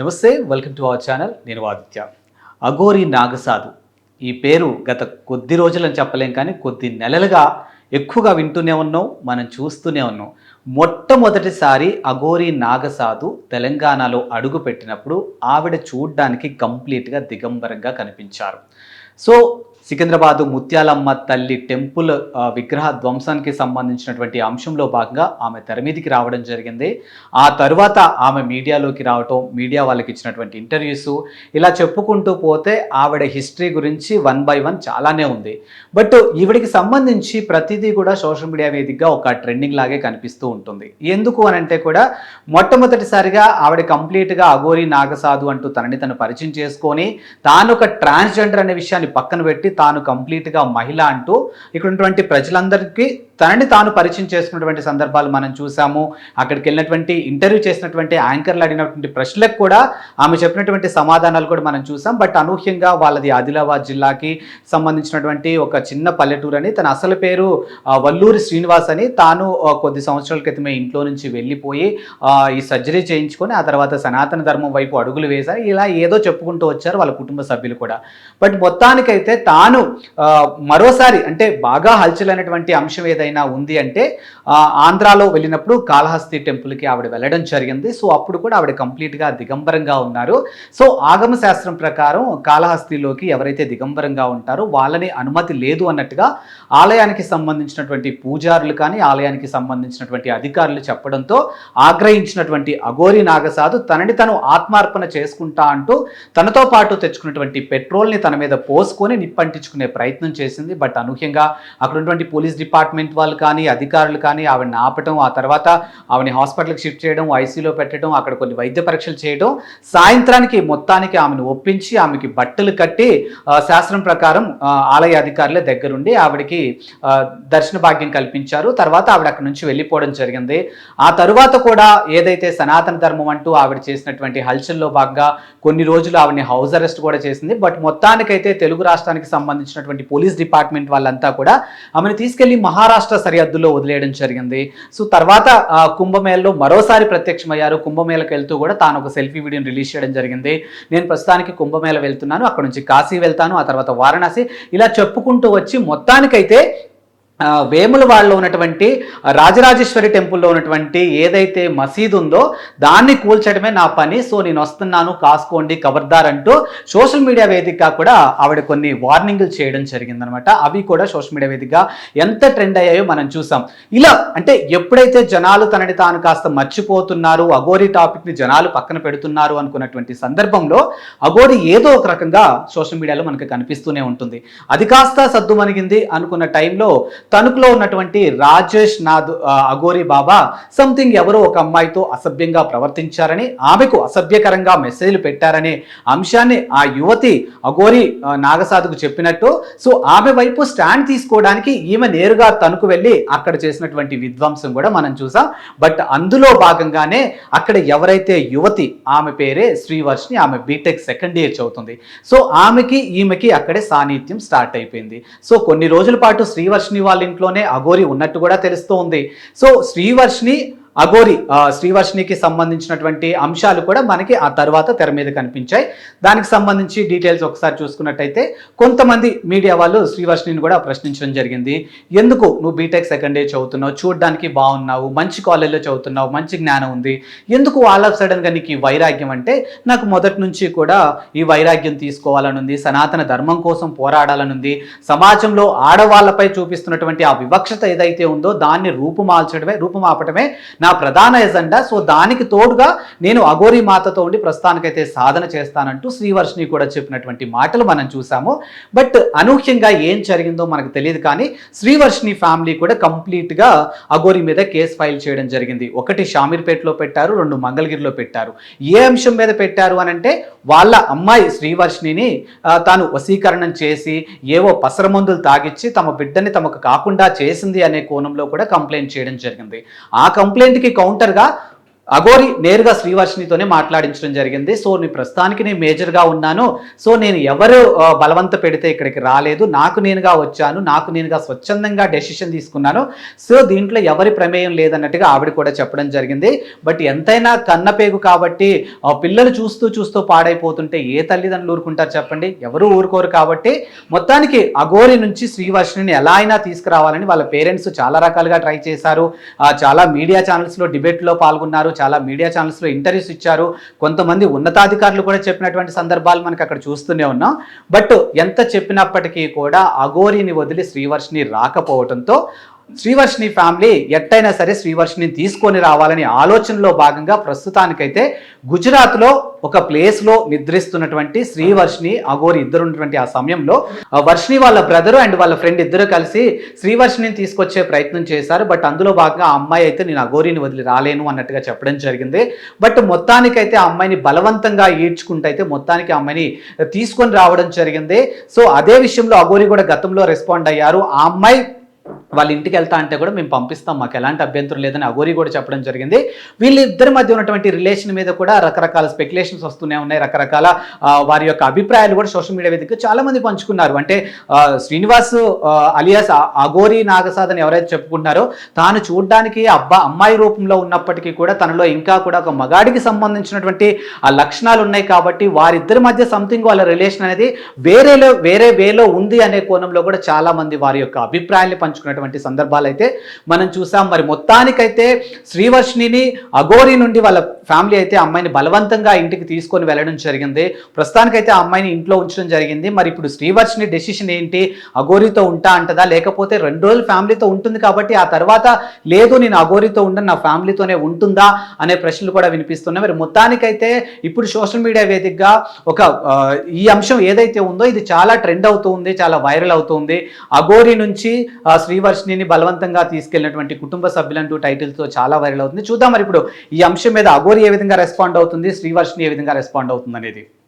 నమస్తే welcome to our channel నేను ఆదిత్య. అఘోరి నాగసాధు. ఈ పేరు గత కొద్ది రోజులని చెప్పలేం కానీ కొద్ది నెలలుగా ఎక్కువగా వింటూనే ఉన్నాం మనం చూస్తూనే ఉన్నాం. మొట్టమొదటిసారి అఘోరి నాగసాధు తెలంగాణలో అడుగు పెట్టినప్పుడు ఆవిడ చూడ్డానికి కంప్లీట్గా దిగంబరంగా కనిపించారు. సో సికింద్రాబాదు ముత్యాలమ్మ తల్లి టెంపుల్ విగ్రహ ధ్వంసానికి సంబంధించినటువంటి అంశంలో భాగంగా ఆమె తెరమీదికి రావడం జరిగింది. ఆ తరువాత ఆమె మీడియాలోకి రావటం మీడియా వాళ్ళకి ఇచ్చినటువంటి ఇంటర్వ్యూస్ ఇలా చెప్పుకుంటూ పోతే ఆవిడ హిస్టరీ గురించి వన్ బై వన్ చాలానే ఉంది. బట్ ఈవిడికి సంబంధించి ప్రతిదీ కూడా సోషల్ మీడియా వేదికగా ఒక ట్రెండింగ్ లాగే కనిపిస్తూ ఉంటుంది. ఎందుకు అని అంటే కూడా మొట్టమొదటిసారిగా ఆవిడ కంప్లీట్గా అఘోరి నాగసాధు అంటూ తనని తను పరిచయం చేసుకొని తాను ఒక ట్రాన్స్జెండర్ అనే విషయాన్ని పక్కన పెట్టి తాను కంప్లీట్గా మహిళ అంటూ ఇక్కడ ఉన్నటువంటి ప్రజలందరికీ తనని తాను పరిచయం చేసుకున్నటువంటి సందర్భాలు మనం చూసాము. అక్కడికి వెళ్ళినటువంటి ఇంటర్వ్యూ చేసినటువంటి యాంకర్లు అడిగినటువంటి ప్రశ్నలకు కూడా ఆమె చెప్పినటువంటి సమాధానాలు కూడా మనం చూసాం. బట్ అనూహ్యంగా వాళ్ళది ఆదిలాబాద్ జిల్లాకి సంబంధించినటువంటి ఒక చిన్న పల్లెటూరు అని తన అసలు పేరు వల్లూరి శ్రీనివాస్ అని తాను కొద్ది సంవత్సరాల క్రితమే ఇంట్లో నుంచి వెళ్ళిపోయి ఈ సర్జరీ చేయించుకొని ఆ తర్వాత సనాతన ధర్మం వైపు అడుగులు వేశారు. ఇలా ఏదో చెప్పుకుంటూ వచ్చారు వాళ్ళ కుటుంబ సభ్యులు కూడా. బట్ మొత్తానికైతే తాను మరోసారి అంటే బాగా హల్చల్ అయినటువంటి అంశం ఏదైనా ఉంది అంటే ఆంధ్రాలో వెళ్ళినప్పుడు కాళహస్తి టెంపుల్కి ఆవిడ వెళ్ళడం జరిగింది. సో అప్పుడు కూడా ఆవిడ కంప్లీట్గా దిగంబరంగా ఉన్నారు. సో ఆగమ శాస్త్రం ప్రకారం కాళహస్తిలోకి ఎవరైతే దిగంబరంగా ఉంటారో వాళ్ళని అనుమతి లేదు అన్నట్టుగా ఆలయానికి సంబంధించినటువంటి పూజారులు కానీ ఆలయానికి సంబంధించినటువంటి అధికారులు చెప్పడంతో ఆగ్రహించినటువంటి అఘోరి నాగసాధు తనని తను ఆత్మార్పణ చేసుకుంటా అంటూ తనతో పాటు తెచ్చుకున్నటువంటి పెట్రోల్ని తన మీద పోసుకొని నిప్పంటించుకునే ప్రయత్నం చేసింది. బట్ అనూహ్యంగా అక్కడ ఉన్నటువంటి పోలీస్ డిపార్ట్మెంట్ వాళ్ళు కానీ అధికారులు కానీ ఆవిడని ఆపటం ఆ తర్వాత ఆవిడని హాస్పిటల్కి షిఫ్ట్ చేయడం ఐసీలో పెట్టడం అక్కడ కొన్ని వైద్య పరీక్షలు చేయడం సాయంత్రానికి మొత్తానికి ఆమెను ఒప్పించి ఆమెకి బట్టలు కట్టి శాస్త్రం ప్రకారం ఆలయ అధికారుల దగ్గరుండి ఆవిడకి దర్శన భాగ్యం కల్పించారు. తర్వాత ఆవిడ అక్కడ నుంచి వెళ్ళిపోవడం జరిగింది. ఆ తరువాత కూడా ఏదైతే సనాతన ధర్మం అంటూ ఆవిడ చేసినటువంటి హల్చల్లో భాగంగా కొన్ని రోజులు ఆవిడని హౌస్ అరెస్ట్ కూడా చేసింది. బట్ మొత్తానికైతే తెలుగు రాష్ట్రానికి సంబంధించినటువంటి పోలీస్ డిపార్ట్మెంట్ వాళ్ళంతా కూడా ఆమెను తీసుకెళ్ళి మహారాష్ట్ర సరిహద్దులో వదిలేయడం జరిగింది. సో తర్వాత కుంభమేళలో మరోసారి ప్రత్యక్షమయ్యారు. కుంభమేళకు వెళ్తూ కూడా తాను ఒక సెల్ఫీ వీడియోని రిలీజ్ చేయడం జరిగింది. నేను ప్రస్తుతానికి కుంభమేళ వెళ్తున్నాను. అక్కడ నుంచి కాశీ వెళ్తాను. ఆ తర్వాత వారణాసి. ఇలా చెప్పుకుంటూ వచ్చి మొత్తానికైతే వేముల వేములవాడలో ఉన్నటువంటి రాజరాజేశ్వరి టెంపుల్లో ఉన్నటువంటి ఏదైతే మసీదు ఉందో దాన్ని కూల్చడమే నా పని. సో నేను వస్తున్నాను కాసుకోండి ఖబర్దార్ అంటూ సోషల్ మీడియా వేదికగా కూడా ఆవిడ కొన్ని వార్నింగ్లు చేయడం జరిగిందనమాట. అవి కూడా సోషల్ మీడియా వేదికగా ఎంత ట్రెండ్ అయ్యాయో మనం చూసాం. ఇలా అంటే ఎప్పుడైతే జనాలు తనని తాను కాస్త మర్చిపోతున్నారు అఘోరి టాపిక్ని జనాలు పక్కన పెడుతున్నారు అనుకున్నటువంటి సందర్భంలో అఘోరి ఏదో ఒక రకంగా సోషల్ మీడియాలో మనకు కనిపిస్తూనే ఉంటుంది. అది కాస్త సద్దుమణిగింది అనుకున్న టైంలో తణుకులో ఉన్నటువంటి రాజేష్ నాథ్ అగోరి అఘోరి బాబా సంథింగ్ ఎవరో ఒక అమ్మాయితో అసభ్యంగా ప్రవర్తించారని ఆమెకు అసభ్యకరంగా మెసేజ్లు పెట్టారనే అంశాన్ని ఆ యువతి అఘోరి నాగసాధుకు చెప్పినట్టు. సో ఆమె వైపు స్టాండ్ తీసుకోవడానికి ఈమె నేరుగా తణుకు వెళ్ళి అక్కడ చేసినటువంటి విధ్వంసం కూడా మనం చూసాం. బట్ అందులో భాగంగానే అక్కడ ఎవరైతే యువతి ఆమె పేరే శ్రీవర్షిని ఆమె బీటెక్ సెకండ్ ఇయర్ చదువుతుంది. సో ఆమెకి ఈమెకి అక్కడే సాన్నిధ్యం స్టార్ట్ అయిపోయింది. సో కొన్ని రోజుల పాటు శ్రీవర్షిని వాళ్ళు ఇంట్లోనే అఘోరి ఉన్నట్టు కూడా తెలుస్తూ ఉంది. సో శ్రీవర్ష్ని అఘోరి శ్రీవర్షిణికి శ్రీవర్షినికి సంబంధించినటువంటి అంశాలు కూడా మనకి ఆ తర్వాత తెర మీద కనిపించాయి. దానికి సంబంధించి డీటెయిల్స్ ఒకసారి చూసుకున్నట్టయితే కొంతమంది మీడియా వాళ్ళు శ్రీవర్షిని కూడా ప్రశ్నించడం జరిగింది. ఎందుకు నువ్వు బీటెక్ సెకండ్ ఇయర్ చదువుతున్నావు? చూడడానికి బాగున్నావు మంచి కాలేజ్లో చదువుతున్నావు మంచి జ్ఞానం ఉంది. ఎందుకు ఆల్ ఆఫ్ సడన్గా నీకు ఈ వైరాగ్యం అంటే నాకు మొదటి నుంచి కూడా ఈ వైరాగ్యం తీసుకోవాలని ఉంది సనాతన ధర్మం కోసం పోరాడాలని ఉంది సమాజంలో ఆడవాళ్ళపై చూపిస్తున్నటువంటి ఆ వివక్షత ఏదైతే ఉందో దాన్ని రూపుమాల్చడమే రూపుమాపటమే నా ప్రధాన ఎజెండా సో దానికి తోడుగా నేను అఘోరి మాతతో ఉండి ప్రస్తుతానికైతే సాధన చేస్తానంటూ శ్రీవర్షిని కూడా చెప్పినటువంటి మాటలు మనం చూసాము. బట్ అనూహ్యంగా ఏం జరిగిందో మనకు తెలియదు కానీ శ్రీవర్షిని ఫ్యామిలీ కూడా కంప్లీట్గా అఘోరి మీద కేసు ఫైల్ చేయడం జరిగింది. ఒకటి షామీర్పేటలో పెట్టారు రెండు మంగళగిరిలో పెట్టారు. ఏ అంశం మీద పెట్టారు అని అంటే వాళ్ళ అమ్మాయి శ్రీవర్షిని తాను వశీకరణం చేసి ఏవో పసర మందులు తాగిచ్చి తమ బిడ్డని తమకు కాకుండా చేసింది అనే కోణంలో కూడా కంప్లైంట్ చేయడం జరిగింది. ఆ కంప్లైంట్ కంప్లైంట్కి కౌంటర్గా అఘోరి నేరుగా శ్రీవర్షినితోనే మాట్లాడించడం జరిగింది. సో నీ ప్రస్తుతానికి నేను మేజర్గా ఉన్నాను. సో నేను ఎవరు బలవంత పెడితే ఇక్కడికి రాలేదు. నాకు నేనుగా వచ్చాను. నాకు నేనుగా స్వచ్ఛందంగా డెసిషన్ తీసుకున్నాను. సో దీంట్లో ఎవరి ప్రమేయం లేదన్నట్టుగా ఆవిడ కూడా చెప్పడం జరిగింది. బట్ ఎంతైనా కన్నపేగు కాబట్టి ఆ పిల్లలు చూస్తూ చూస్తూ పాడైపోతుంటే ఏ తల్లిదండ్రులు ఊరుకుంటారు చెప్పండి? ఎవరు ఊరుకోరు కాబట్టి మొత్తానికి అఘోరి నుంచి శ్రీవర్షిని ఎలా అయినా తీసుకురావాలని వాళ్ళ పేరెంట్స్ చాలా రకాలుగా ట్రై చేశారు. చాలా మీడియా ఛానల్స్లో డిబేట్లో పాల్గొన్నారు. చాలా మీడియా ఛానల్స్లో ఇంటర్వ్యూస్ ఇచ్చారు. కొంతమంది ఉన్నతాధికారులు కూడా చెప్పినటువంటి సందర్భాలు మనకి అక్కడ చూస్తూనే ఉన్నాం. బట్ ఎంత చెప్పినప్పటికీ కూడా అఘోరిని వదిలి శ్రీవర్షిని రాకపోవడంతో శ్రీవర్షిని ఫ్యామిలీ ఎట్టయినా సరే శ్రీవర్షిని తీసుకొని రావాలని ఆలోచనలో భాగంగా ప్రస్తుతానికైతే గుజరాత్లో ఒక ప్లేస్లో నిద్రిస్తున్నటువంటి శ్రీవర్షిని అఘోరి ఇద్దరు ఉన్నటువంటి ఆ సమయంలో వర్షిని వాళ్ళ బ్రదర్ అండ్ వాళ్ళ ఫ్రెండ్ ఇద్దరు కలిసి శ్రీవర్షిని తీసుకొచ్చే ప్రయత్నం చేశారు. బట్ అందులో భాగంగా ఆ అమ్మాయి అయితే నేను అఘోరిని వదిలి రాలేను అన్నట్టుగా చెప్పడం జరిగింది. బట్ మొత్తానికైతే ఆ అమ్మాయిని బలవంతంగా ఈడ్చుకుంటూ అయితే మొత్తానికి అమ్మాయిని తీసుకొని రావడం జరిగింది. సో అదే విషయంలో అఘోరి కూడా గతంలో రెస్పాండ్ అయ్యారు. ఆ అమ్మాయి వాళ్ళ ఇంటికి వెళ్తా అంటే కూడా మేము పంపిస్తాం. మాకు ఎలాంటి అభ్యంతరం లేదని అగోరి కూడా చెప్పడం జరిగింది. వీళ్ళిద్దరి మధ్య ఉన్నటువంటి రిలేషన్ మీద కూడా రకరకాల స్పెక్యులేషన్స్ వస్తూనే ఉన్నాయి. రకరకాల వారి యొక్క అభిప్రాయాలు కూడా సోషల్ మీడియా వేదిక చాలా మంది పంచుకున్నారు. అంటే శ్రీనివాస్ అలియాస్ అగోరి అఘోరి నాగసాద్ అని ఎవరైతే చెప్పుకుంటున్నారో తాను చూడడానికి అబ్బా అమ్మాయి రూపంలో ఉన్నప్పటికీ కూడా తనలో ఇంకా కూడా ఒక మగాడికి సంబంధించినటువంటి ఆ లక్షణాలు ఉన్నాయి కాబట్టి వారిద్దరి మధ్య సంథింగ్ వాళ్ళ రిలేషన్ అనేది వేరేలో వేరే వేలో ఉంది అనే కోణంలో కూడా చాలా మంది వారి యొక్క అభిప్రాయాన్ని పంచుకున్నటువంటి సందర్భాలు అయితే మనం చూసాం. మరి మొత్తానికైతే శ్రీవర్షిణిని అఘోరి నుండి వాళ్ళ ఫ్యామిలీ అయితే అమ్మాయిని బలవంతంగా ఇంటికి తీసుకొని వెళ్ళడం జరిగింది. ప్రస్తుతానికైతే ఆ అమ్మాయిని ఇంట్లో ఉంచడం జరిగింది. మరి ఇప్పుడు శ్రీవర్షిణి డెసిషన్ ఏంటి? అఘోరితో ఉంటా అంటదా? లేకపోతే రెండు రోజులు ఫ్యామిలీతో ఉంటుంది కాబట్టి ఆ తర్వాత లేదు నేను అఘోరితో ఉండను నా ఫ్యామిలీతోనే ఉంటుందా? అనే ప్రశ్నలు కూడా వినిపిస్తున్నాయి. మరి మొత్తానికైతే ఇప్పుడు సోషల్ మీడియా వేదికగా ఒక ఈ అంశం ఏదైతే ఉందో ఇది చాలా ట్రెండ్ అవుతుంది చాలా వైరల్ అవుతుంది అఘోరి నుంచి ఆ, శ్రీవర్షిని బలవంతంగా తీసుకెళ్ళినటువంటి కుటుంబ సభ్యులంటూ టైటిల్తో చాలా వైరల్ అవుతుంది. చూద్దాం మరి ఇప్పుడు ఈ అంశం మీద అఘోరి ఏ విధంగా రెస్పాండ్ అవుతుంది? శ్రీవర్షిని ఏ విధంగా రెస్పాండ్ అవుతుంది అనేది